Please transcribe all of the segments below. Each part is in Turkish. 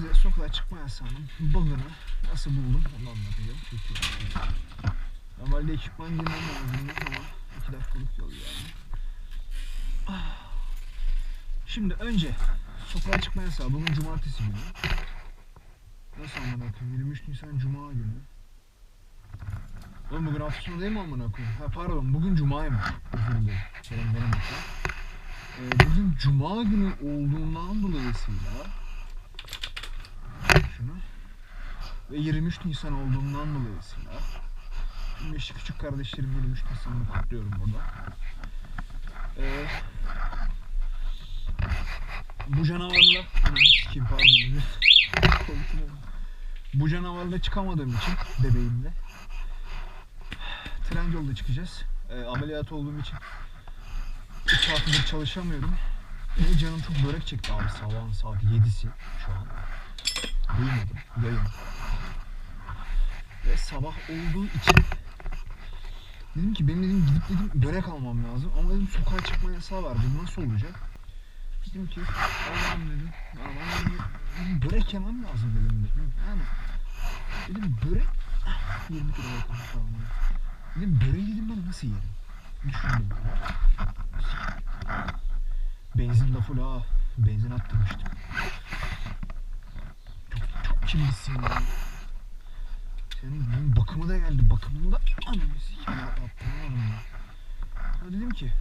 Size sokağa çıkma yasağının bug'ını nasıl buldum onu anlatacağım. Çünkü normalde ekipman giymem lazım ama 2 dakikalık yol yani. Şimdi önce sokağa çıkma yasağı bugün cumartesi günü. Nasıl amına koyayım? 23 Nisan Cuma günü. Oğlum bugün hafta sonu değil mi amına koyayım? Ha pardon bugün Cuma'ymış. Özür dilerim. Benim benim hatam. Ee, bugün Cuma günü olduğundan dolayısıyla şunu ve 23 Nisan olduğundan dolayısıyla tüm eşi küçük kardeşlerim 23 Nisan'ını kutluyorum burada. Ee, bu canavarla sikeyim pardon. Bu canavarla çıkamadığım için bebeğimle tren yolda çıkacağız. Ee, ameliyat olduğum için 3 haftadır çalışamıyorum. Ve canım çok börek çekti abi sabahın saat 7'si şu an. Duymadım. Yayın. Ve sabah olduğu için dedim ki benim dedim gidip dedim börek almam lazım. Ama dedim sokağa çıkma yasağı var. Bu nasıl olacak? Dedim ki Allah'ım dedim. Bana dedim, börek yemem lazım dedim. dedim. Yani dedim börek 20 kilo yakın falan. Dedim böreği dedim ben nasıl yerim? Düşündüm. Benzin de full. Benzin attırmıştım. Çok, çok kimlisin ya. Senin bunun bakımı da geldi. Bakımında ananı sikeyim ya. Yaptıramadım ya. Ya dedim ki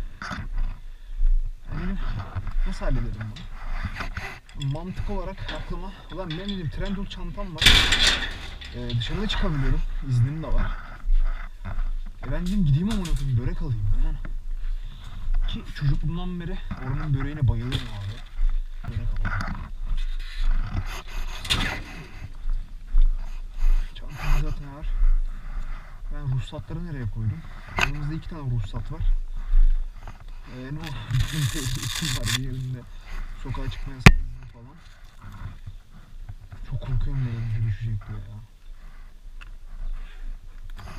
nasıl hallederim bunu? Mantık olarak aklıma ulan benim dedim Trendyol çantam var. Ee, dışarıda çıkabiliyorum. İznim de var. E ben dedim gideyim ama koyayım börek alayım yani. Ki çocukluğumdan beri oranın böreğine bayılıyorum abi. Börek alalım. Zaten var. Ben ruhsatları nereye koydum? Yanımızda iki tane ruhsat var. Ee, ne o? var bir yerinde. Sokağa çıkma yasağı falan. Çok korkuyorum bir düşecek diye ya.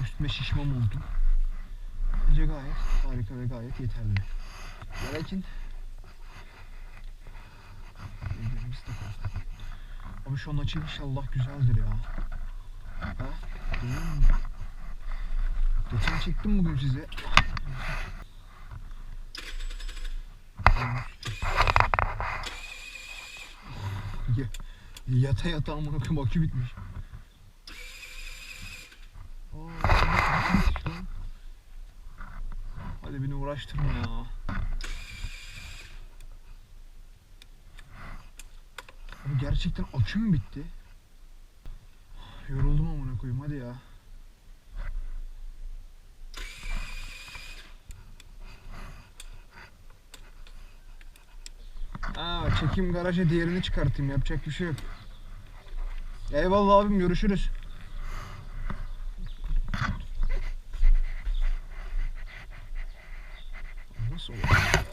Üstüme şişman oldum. Bence gayet harika ve gayet yeterli. Lakin. Abi şu an açı inşallah güzeldir ya. Geçen çektim bugün size. Ya, yata yata amına koyayım akü bitmiş. Hadi beni uğraştırma ya. Abi gerçekten akü mü bitti? Yoruldum amına koyayım hadi ya. Aa, çekim garaja diğerini çıkartayım yapacak bir şey yok. Eyvallah abim görüşürüz. Nasıl olur ya?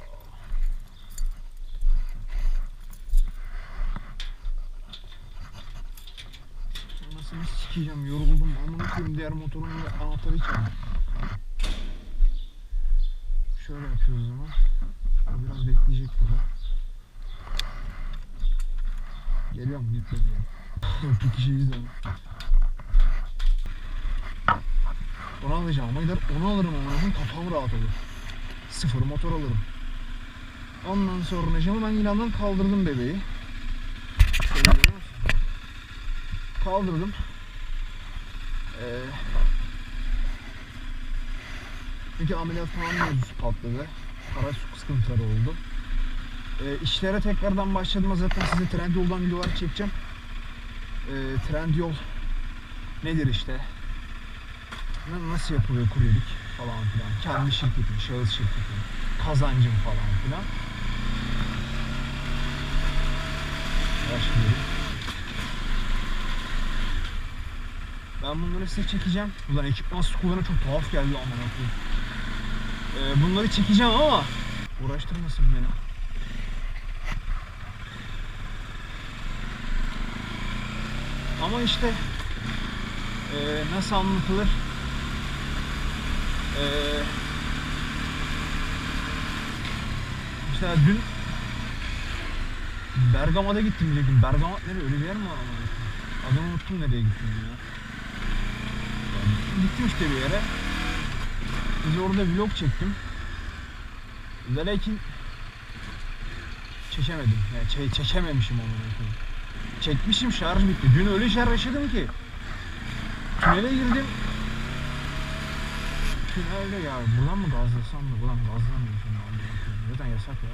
Anasını sikeceğim yoruldum amına koyayım diğer motorun da anahtarı içeride. Yapıyoruz o zaman. Biraz bekleyecek burada. Geliyorum gitmedi ya. Bir kişiyiz de. Onu alacağım ama gider onu alırım ama koyayım, kafam rahat olur. Sıfır motor alırım. Ondan sonra şimdi ben ilandan kaldırdım bebeği. Kaldırdım. Ee, çünkü ameliyat falan patladı. Para sıkıntıları oldu. Ee, işlere tekrardan başladım. Zaten size Trendyol'dan videolar çekeceğim. Ee, Trendyol nedir işte? Na- Nasıl yapılıyor kuryelik falan filan. Kendi şirketim, şahıs şirketim, kazancım falan filan. Başlıyorum. Ben bunları size çekeceğim. Ulan ekipman kullanı çok tuhaf geldi aman koyayım. Ee, bunları çekeceğim ama uğraştırmasın beni. Ama işte eee, nasıl anlatılır? Eee mesela dün Bergama'da gittim diyecektim. Bergama nereye? Öyle bir yer mi var ama? Adını unuttum nereye gittim ya. Gittim işte bir yere. Biz orada vlog çektim. Ve lakin çekemedim. Yani çe- çekememişim onu. Çekmişim şarj bitti. Dün öyle şarj yaşadım ki. Tünele girdim. Tünelde ya buradan mı gazlasam da buradan koyayım. Zaten yasak ya.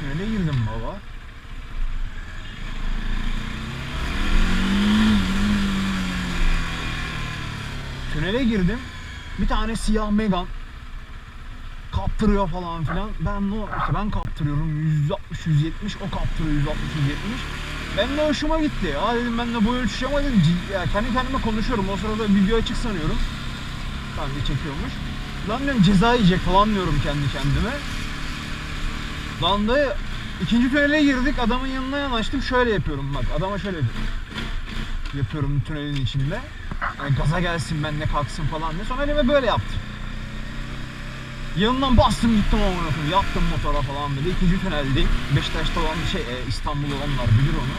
Tünele girdim baba. Tünele girdim. Bir tane siyah Megan kaptırıyor falan filan. Ben no işte ben kaptırıyorum 160 170 o kaptırıyor 160 170. Ben de hoşuma gitti. Ya dedim ben de boy ölçüşeceğim ama dedim ya kendi kendime konuşuyorum. O sırada video açık sanıyorum. Sanki çekiyormuş. Lan diyorum ceza yiyecek falan diyorum kendi kendime. Lan da ikinci tünele girdik. Adamın yanına yanaştım. Şöyle yapıyorum bak. Adama şöyle yapıyorum. Yapıyorum tünelin içinde. Yani gaza gelsin ben ne kalksın falan diye. Sonra elime böyle yaptım. Yanından bastım gittim ama koyayım. Yattım motora falan böyle. İkinci tüneldeyim. Beşiktaş'ta olan şey e, İstanbul'da olanlar bilir onu.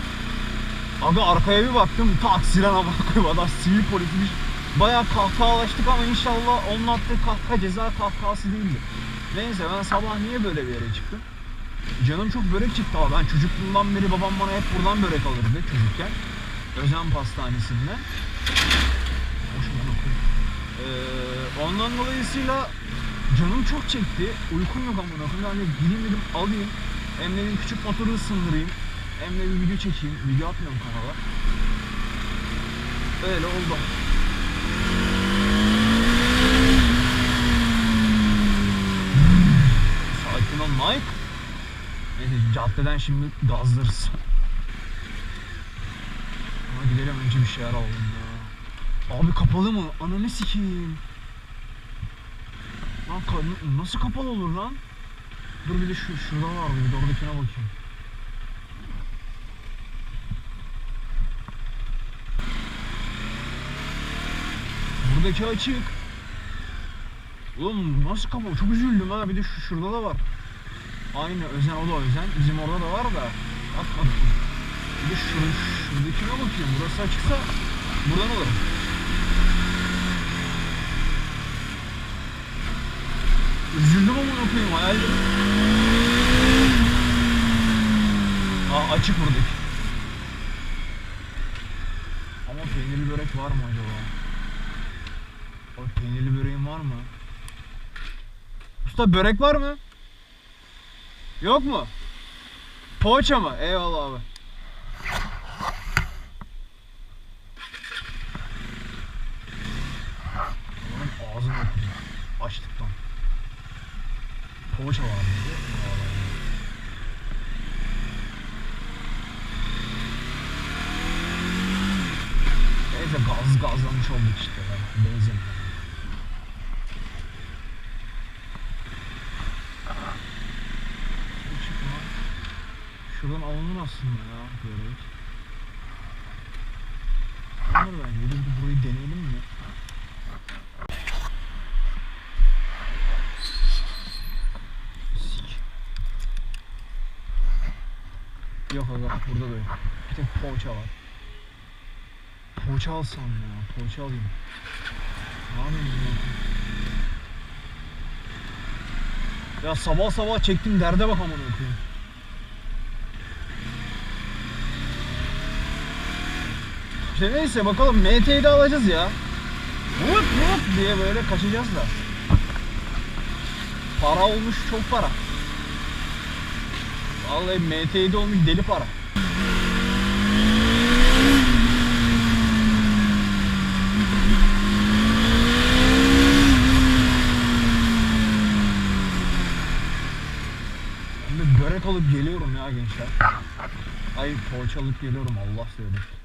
Aga arkaya bir baktım. Tak siren koyayım. Adam sivil polismiş. Bayağı kahkahalaştık ama inşallah onun attığı kahkaha ceza kahkahası değildi. Neyse ben sabah niye böyle bir yere çıktım? Canım çok börek çıktı ama ben çocukluğumdan beri babam bana hep buradan börek alırdı çocukken. Özen pastanesinde. Hoşuma bakın. Ee, ondan dolayısıyla canım çok çekti. Uykum yok amına koyayım. Hani gideyim dedim alayım. Hem dedim küçük motoru ısındırayım. Hem de bir video çekeyim. Video atmıyorum kanala. Öyle oldu. Sakin ol Mike. Neyse caddeden şimdi gazlarız. Ama bir şeyler alalım ya. Abi kapalı mı? Ananı sikeyim. Lan ka- nasıl kapalı olur lan? Dur bir de şu şurada var bir de oradakine bakayım. Buradaki açık. Oğlum nasıl kapalı? Çok üzüldüm ha. Bir de şu şurada da var. Aynı özen o da özen. Bizim orada da var da. Atmadık. Bir de şur şuradakine bakayım. Burası açıksa buradan alırım. Üzüldüm ama koyayım hayallerim. Aa açık buradaki. Ama peynirli börek var mı acaba? O peynirli böreğin var mı? Usta börek var mı? Yok mu? Poğaça mı? Eyvallah abi. Poğaça var mıydı? Neyse gaz gazlamış olduk işte. Benzin. Şuradan alınır aslında ya börek. Alınır bence. Bir burayı deneyelim Aga burada da yok. Bir tek poğaça var. Poğaça alsam ya. Poğaça alayım. Ne yapayım ya? Sabah sabah çektim derde bak amına koyayım. İşte neyse bakalım MT'yi de alacağız ya. Vup vup diye böyle kaçacağız da. Para olmuş çok para. Vallahi MT'yi de olmuş deli para. Ben de börek alıp geliyorum ya gençler. Ay poğaça alıp geliyorum Allah söylesin.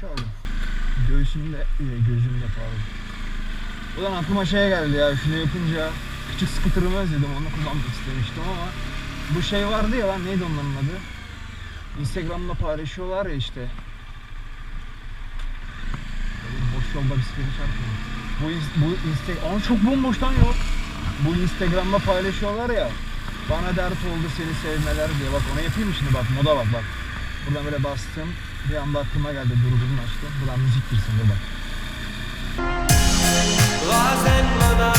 Poğaça aldım. Göğsümde, e, gözümde pardon. Ulan aklıma şey geldi ya şunu yapınca küçük skuterımı özledim onu kullanmak istemiştim ama Bu şey vardı ya lan neydi onların adı? Instagram'da paylaşıyorlar ya işte. Boş yolda bisikleti çarpıyor. Bu, bu Instagram... Ama çok bomboş lan yok. Bu Instagram'da paylaşıyorlar ya. Bana dert oldu seni sevmeler diye. Bak ona yapayım şimdi bak moda bak bak. Buradan böyle bastım. Bir anda aklıma geldi durgunum açtım. Buradan müzik girsin dur bak. Bazen bana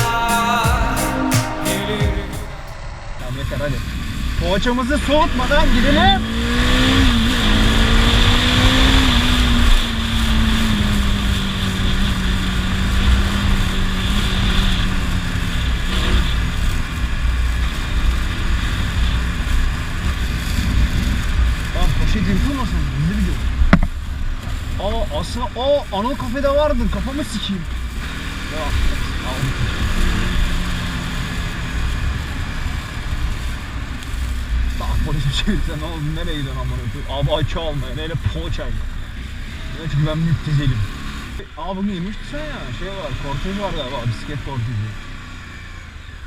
gelir Tamam yeter hadi. Poğaçamızı soğutmadan gidelim. Aa aslında aa ana kafede vardı. Kafamı sikeyim. Ya, aldım. Tak polise çevirse ne oldu nereye gidiyorsun amına koyayım? Abi açı almaya neyle poğaçayla. Evet ben müptezelim. Aa bugün 23 sen ya şey var kortej var galiba bisiklet korteji.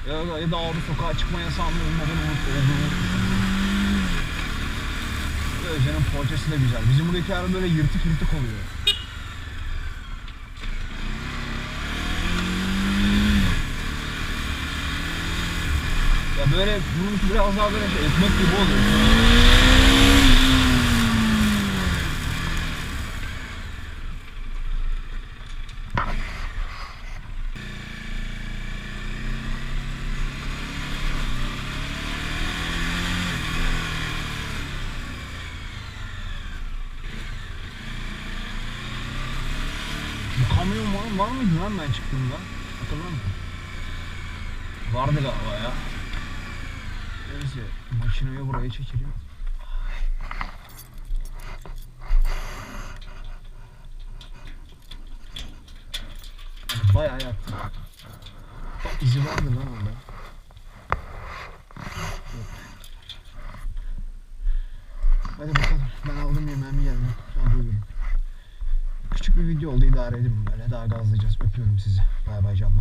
Ya, ya da abi sokağa çıkma yasağının olmadığını unut, olduğunu unutmuşum. Özcan'ın poğaçası da güzel. Bizim buradaki yer böyle yırtık yırtık oluyor. Ya böyle bunun biraz daha böyle şey, ekmek gibi oluyor. Bu kamyon var, mıydı lan ben çıktığımda? Hatırlamıyorum. Vardı galiba ya. Neyse makineyi buraya. Yani Bayağı yaktı. Bak izi vardı lan orada. Yok. Hadi bakalım. Ben aldım yemeğimi geldim. Şu an oldu idare edin böyle. Daha gazlayacağız. Öpüyorum sizi. Bay bay canlar.